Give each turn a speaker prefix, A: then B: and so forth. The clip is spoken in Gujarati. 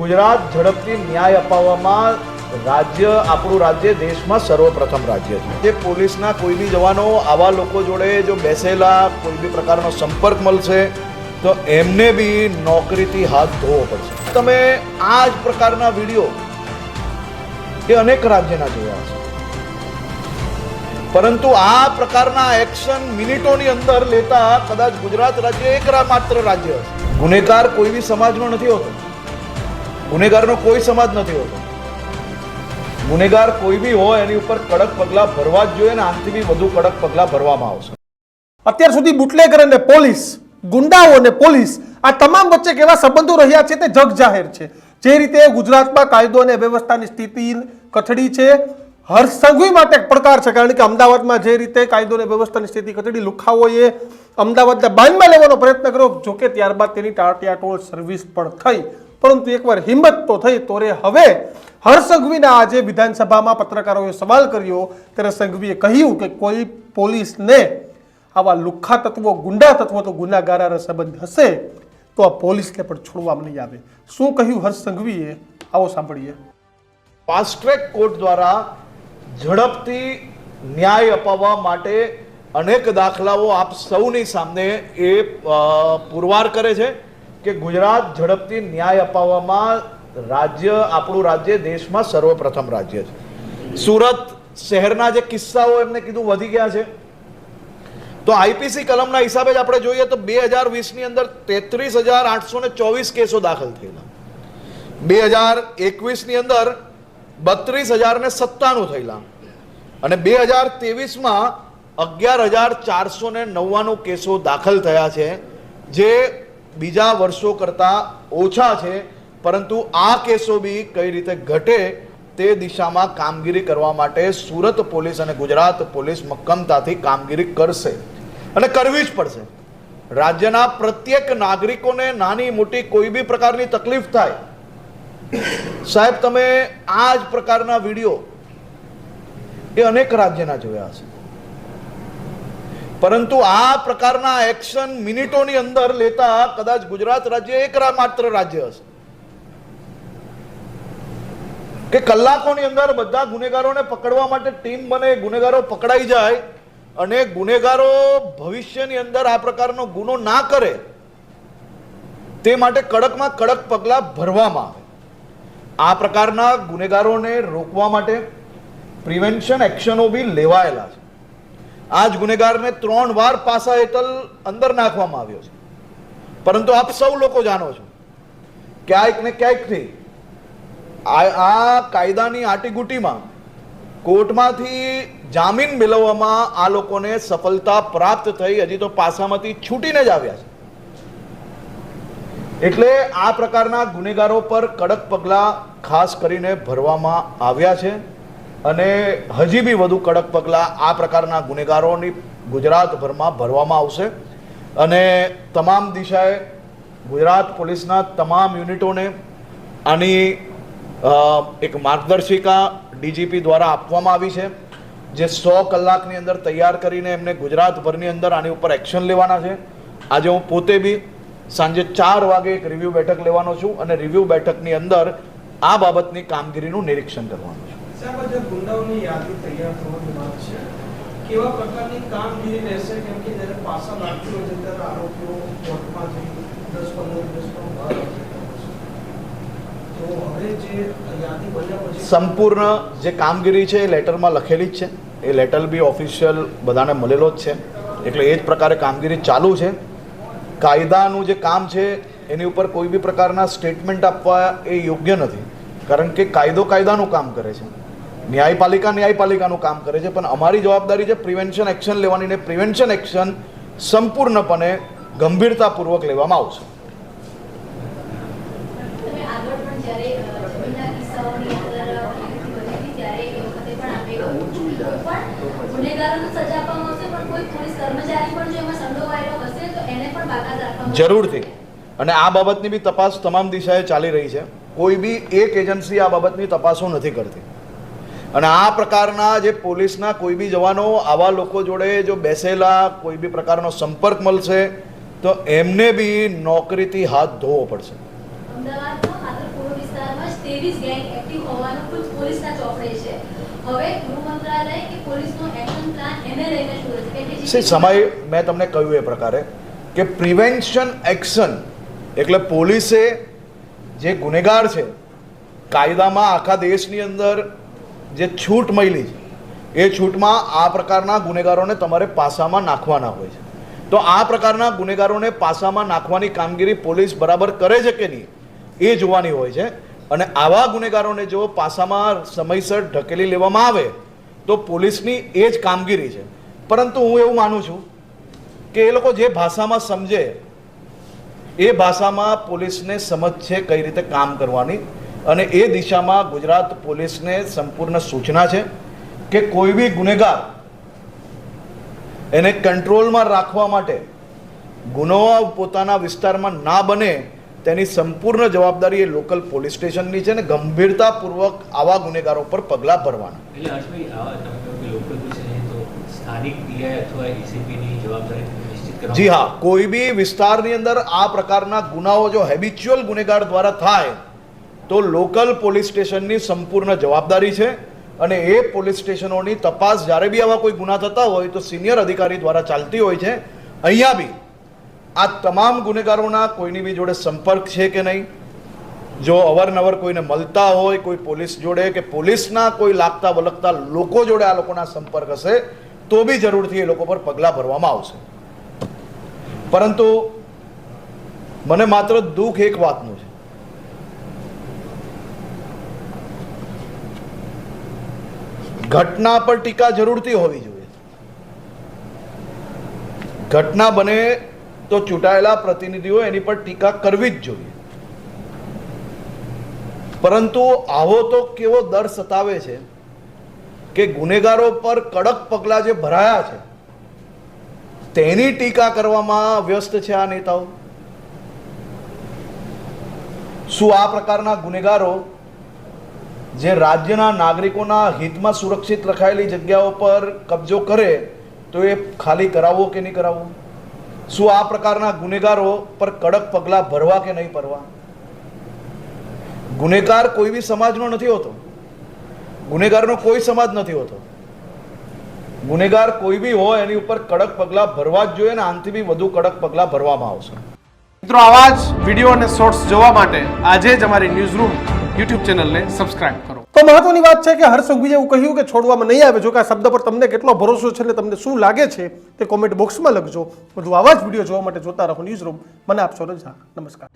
A: ગુજરાત ઝડપથી ન્યાય અપાવવામાં રાજ્ય, આપણું રાજ્ય દેશમાં સર્વપ્રથમ રાજ્ય છે. જે પોલીસના કોઈ બી જવાનો, આવા લોકો જોડે જો બેસેલા કોઈ બી પ્રકારનો સંપર્ક મળશે, તો એમને બી નોકરીથી હાથ ધોવો પડશે. તમે આ જ પ્રકારના વીડિયો એ અનેક રાજ્યના જોયા હશે. પરંતુ આ પ્રકારના એક્શન મિનિટોની અંદર લેતા કદાચ ગુજરાત રાજ્ય એક માત્ર રાજ્ય હશે. ગુનેગાર કોઈ બી સમાજનો નથી હોતો. ગુનેગારનો કોઈ સમાજ નથી હોતો. ગુનેગાર કોઈ બી હોય, એની ઉપર કડક પગલાં ભરવા જ જોઈએ અને આનાથી બી વધુ કડક પગલાં ભરવામાં આવશે.
B: અત્યાર સુધી બુટલેગર અને પોલીસ, ગુંડાઓ અને પોલીસ, આ તમામ વચ્ચે કેવા સંબંધો રહ્યા છે તે જગ જાહેર છે. જે રીતે ગુજરાતમાં કાયદો અને વ્યવસ્થાની સ્થિતિ કથડી છે હર્ષ સંઘવી માટે પડકાર છે. કારણ કે અમદાવાદમાં જે રીતે કાયદો અને વ્યવસ્થાની સ્થિતિ કથળી, લુખાઓએ અમદાવાદના બાંધમાં લેવાનો પ્રયત્ન કર્યો, જોકે ત્યારબાદ તેની ટાટિયાટોળ સર્વિસ પણ થઈ. પરંતુ એકવાર હિંમત તો થઈ, તો હવે. હર્ષંઘવીના આજે વિધાનસભામાં પત્રકારોએ સવાલ કર્યો. ત્યારે સંઘવીએ કહ્યું કે કોઈ પોલીસને આવા લુખ્ખા તત્વો, ગુંડા તત્વો તો ગુનાગારા સંબંધ હશે, તો આ પોલીસને પણ છોડવામાં નહીં આવે. શું કહ્યું હર્ષ સંઘવીએ? આવો સાંભળીએ.
A: ફાસ્ટ ટ્રેક કોર્ટ દ્વારા ઝડપથી ન્યાય અપાવવા માટે અનેક દાખલાઓ આપ સૌની સામે એ પુરવાર કરે છે. કે ગુજરાત ઝડપથી ન્યાય અપાવવામાં રાજ્ય, આપણું રાજ્ય દેશમાં સર્વપ્રથમ રાજ્ય છે. સુરત શહેરના જે કિસ્સાઓ એમને કીધું વધી ગયા છે. તો આઈપીસી કલમના હિસાબે જ આપણે જોઈએ તો બે હજાર વીસની અંદર તેત્રીસ હજાર આઠસો ને ચોવીસ કેસો દાખલ થયેલા. બે હજાર એકવીસની અંદર બત્રીસ હજાર ને સત્તાણું થયેલા. અને બે હજાર ત્રેવીસમાં અગિયાર હજાર ચારસો ને નવ્વાણું કેસો દાખલ થયા છે, જે બીજા વર્ષો કરતાં ઓછા છે, પરંતુ આ કેસો બી કઈ રીતે ઘટે તે દિશામાં કામગીરી કરવા માટે સુરત પોલીસ અને ગુજરાત પોલીસ મક્કમતાથી કામગીરી કરશે. અને કરવી જ પડશે. રાજ્યના પ્રત્યેક નાગરિકોને નાની મોટી કોઈ બી પ્રકારની તકલીફ થાય. સાહેબ, તમે આ જ પ્રકારના વીડિયો એ અનેક રાજ્યના જોયા હશે. પરંતુ આ પ્રકારના એક્શન મિનિટોની અંદર લેતા કદાચ ગુજરાત રાજ્ય એક માત્ર રાજ્ય હશે. કે કલાકોની અંદર બધા ગુનેગારોને પકડવા માટે ટીમ બને, ગુનેગારો પકડાઈ જાય અને ગુનેગારો ભવિષ્યની અંદર આ પ્રકારનો ગુનો ના કરે, તે માટે કડકમાં કડક પગલાં ભરવામાં આવે. આ પ્રકારના ગુનેગારોને રોકવા માટે પ્રિવેન્શન એક્શનો બી લેવાયેલા છે. આ જ ગુનેગારને ત્રણ વાર પાસા હેઠળ અંદર નાખવામાં આવ્યો છે. પરંતુ આપ સૌ લોકો જાણો છો ક્યાંક ને ક્યાંકથી આ આ કાયદાની આટીગુટીમાં કોર્ટમાંથી જામીન મેળવવામાં આ લોકોને સફળતા પ્રાપ્ત થઈ, હજી તો પાસામાંથી છૂટીને જ આવ્યા છે. એટલે આ પ્રકારના ગુનેગારો પર કડક પગલાં ખાસ કરીને ભરવામાં આવ્યા છે. અને હજી બી વધુ કડક પગલાં આ પ્રકારના ગુનેગારોની ગુજરાતભરમાં ભરવામાં આવશે. અને તમામ દિશાએ ગુજરાત પોલીસના તમામ યુનિટોને આની એક માર્ગદર્શિકા ડીજીપી દ્વારા આપવામાં આવી છે, જે સો કલાકની અંદર તૈયાર કરીને એમને ગુજરાતભરની અંદર આની ઉપર એક્શન લેવાના છે. આજે હું પોતે બી સાંજે ચાર વાગે એક રિવ્યૂ બેઠક લેવાનો છું અને રિવ્યૂ બેઠકની અંદર આ બાબતની કામગીરીનું નિરીક્ષણ કરવાનું છું. સંપૂર્ણ જે કામગીરી છે, એ લેટરમાં લખેલી જ છે. એ લેટર બી ઓફિશિયલ બધાને મળેલો જ છે. એટલે એ જ પ્રકારે કામગીરી ચાલુ છે. કાયદાનું જે કામ છે, એની ઉપર કોઈ બી પ્રકારના સ્ટેટમેન્ટ આપવા એ યોગ્ય નથી. કારણ કે કાયદો કાયદાનું કામ કરે છે. ન્યાયપાલિકા ન્યાયપાલિકાનું કામ કરે છે પણ અમારી જવાબદારી છે પ્રિવેન્શન એક્શન લેવાની ને પ્રિવેન્શન એક્શન સંપૂર્ણપણે ગંભીરતાપૂર્વક લેવામાં આવશે. જરૂરથી. અને આ બાબતની બી તપાસ તમામ દિશાએ ચાલી રહી છે. કોઈ બી એક એજન્સી આ બાબતની તપાસો નથી કરતી. અને આ પ્રકારના જે પોલીસના કોઈ બી જવાનો આવા લોકો જોડે જો બેસેલા કોઈ બી પ્રકારનો સંપર્ક મળશે તો એમને બી નોકરીથી હાથ ધોવો પડશે. સમય મેં તમને કહ્યું એ પ્રકારે કે પ્રિવેન્શન એક્શન એટલે પોલીસે જે ગુનેગાર છે કાયદામાં આખા દેશની અંદર જે છૂટ મળી છે, એ છૂટમાં આ પ્રકારના ગુનેગારોને તમારે પાસામાં નાખવાના હોય છે. તો આ પ્રકારના ગુનેગારોને પાસામાં નાખવાની કામગીરી પોલીસ બરાબર કરે છે કે નહીં, એ જોવાની હોય છે. અને આવા ગુનેગારોને જો પાસામાં સમયસર ઢકેલી લેવામાં આવે, તો પોલીસની એ જ કામગીરી છે. પરંતુ હું એવું માનું છું કે એ લોકો જે ભાષામાં સમજે, એ ભાષામાં પોલીસને સમજ છે કઈ રીતે કામ કરવાની. અને એ દિશામાં ગુજરાત પોલીસને સંપૂર્ણ સૂચના છે કે કોઈ બી ગુનેગાર એને કંટ્રોલમાં રાખવા માટે ગુનો પોતાના વિસ્તારમાં ના બને તેની સંપૂર્ણ જવાબદારી એ લોકલ પોલીસ સ્ટેશનની છે અને ગંભીરતાપૂર્વક આવા ગુનેગારો પર પગલાં ભરવાના. જી હા કોઈ બી વિસ્તારની અંદર આ પ્રકારના ગુનાઓ જો હેબિચ્યુઅલ ગુનેગાર દ્વારા થાય તો લોકલ પોલીસ સ્ટેશનની સંપૂર્ણ જવાબદારી છે અને એ પોલીસ સ્ટેશનોની તપાસ જ્યારે બી આવા કોઈ ગુના થતા હોય તો સિનિયર અધિકારી દ્વારા ચાલતી હોય છે. અહીંયા બી આ તમામ ગુનેગારોના કોઈની બી જોડે સંપર્ક છે કે નહીં? જો અવારનવાર કોઈને મળતા હોય, કોઈ પોલીસ જોડે કે પોલીસના કોઈ લાગતા વલગતા લોકો જોડે આ લોકોના સંપર્ક હશે, તો બી જરૂરથી એ લોકો પર પગલાં ભરવામાં આવશે. પરંતુ મને માત્ર દુઃખ એક વાતનું છે. ઘટના પર ટીકા જરૂરથી હોવી જોઈએ. ઘટના બને તો ચૂંટાયેલા પ્રતિનિધિઓ એની પર ટીકા કરવી જ જોઈએ. પરંતુ આવો તો કેવો દર સતાવે છે કે ગુનેગારો પર કડક પગલાં જે ભરાયા છે, તેની ટીકા કરવામાં વ્યસ્ત છે આ નેતાઓ? શું આ પ્રકારના ગુનેગારો જે રાજ્યના નાગરિકોના હિતમાં સુરક્ષિત રખાયેલી જગ્યાઓ પર કબજો કરે, તો એ ખાલી કરાવવો કે નહીં કરાવવો? શું આ પ્રકારના ગુનેગારો પર કડક પગલાં ભરવા કે નહીં ભરવા? ગુનેગાર કોઈ બી સમાજનો નથી હોતો. ગુનેગારનો કોઈ સમાજ નથી હોતો. ગુનેગાર કોઈ બી હોય એની ઉપર કડક પગલાં ભરવા જ જોઈએ અને આનાથી બી વધુ કડક પગલાં ભરવામાં આવશે.
B: મિત્રો, આવા જ વીડિયો અને શોર્ટ્સ જોવા માટે આજે જ અમારી ન્યૂઝ રૂમ યુટ્યુબ ચેનલને સબસ્ક્રાઇબ કરો. તો મહત્વની વાત છે કે હર્ષ સંઘવીએ એવું કહ્યું કે છોડવામાં નહીં આવે. જો કે આ શબ્દ પર તમને કેટલો ભરોસો છે અને તમને શું લાગે છે તે કોમેન્ટ બોક્સમાં લખજો. વધુ આવા જ વીડિયો જોવા માટે જોતા રહો ન્યૂઝ રૂમ મને આપશો રજા. નમસ્કાર.